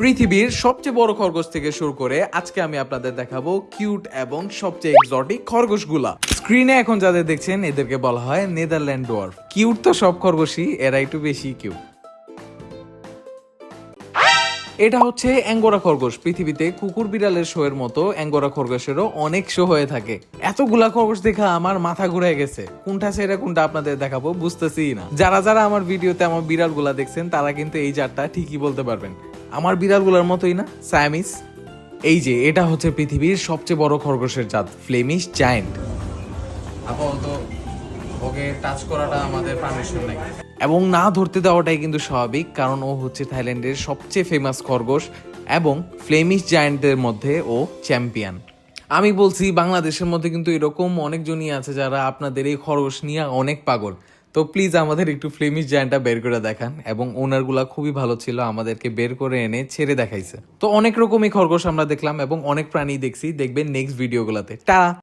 পৃথিবীর সবচেয়ে বড় খরগোশ থেকে শুরু করে আজকে আমি আপনাদের দেখাবো কিউট এবং সবচেয়ে এক্সোটিক খরগোশগুলা। স্ক্রিনে এখন যাদের দেখছেন, এদেরকে বলা হয় নেদারল্যান্ড ডোয়ার্ফ। কিউট তো সব খরগোশই, এরা একটু বেশি কিউট। এটা হচ্ছে অ্যাঙ্গোরা খরগোশ। পৃথিবীতে কুকুর বিড়ালের শো এর মতো অ্যাঙ্গোরা খরগোশেরও অনেক শো হয়ে থাকে। এতগুলা খরগোশ দেখা আমার মাথা ঘুরে গেছে। কোনটা ছেড়ে কোনটা আপনাদের দেখাবো বুঝতেছি না। যারা যারা আমার ভিডিওতে আমার বিড়ালগুলা দেখছেন, তারা কিন্তু এই জাতটা ঠিকই বলতে পারবেন। আমার বিড়ালগুলোর মতোই না? স্যামিস এই যে এটা হচ্ছে পৃথিবীর সবচেয়ে বড় খরগোশের জাত ফ্লেমিশ জায়েন্ট আপাতত ওকে টাচ করাটা আমাদের পারমিশন নাই। এবং না ধরতে দেওয়াটাই কিন্তু স্বাভাবিক কারণ ও হচ্ছে থাইল্যান্ডের সবচেয়ে ফেমাস খরগোশ এবং ফ্লেমিশ জায়ান্টদের মধ্যে ও চ্যাম্পিয়ন আমি বলছি বাংলাদেশের মধ্যে কিন্তু এরকম অনেকজনই আছে যারা আপনাদের এই খরগোশ নিয়ে অনেক পাগল। তো প্লিজ আমাদের একটু ফ্লেমিশ জায়ান্টটা বের করে দেখান, এবং ওনারগুলা খুবই ভালো ছিল, আমাদেরকে বের করে এনে ছেড়ে দেখাইছে। তো অনেক রকমই খরগোশ আমরা দেখলাম, এবং অনেক প্রাণী দেখছি, দেখবেন নেক্সট ভিডিওগুলোতে টা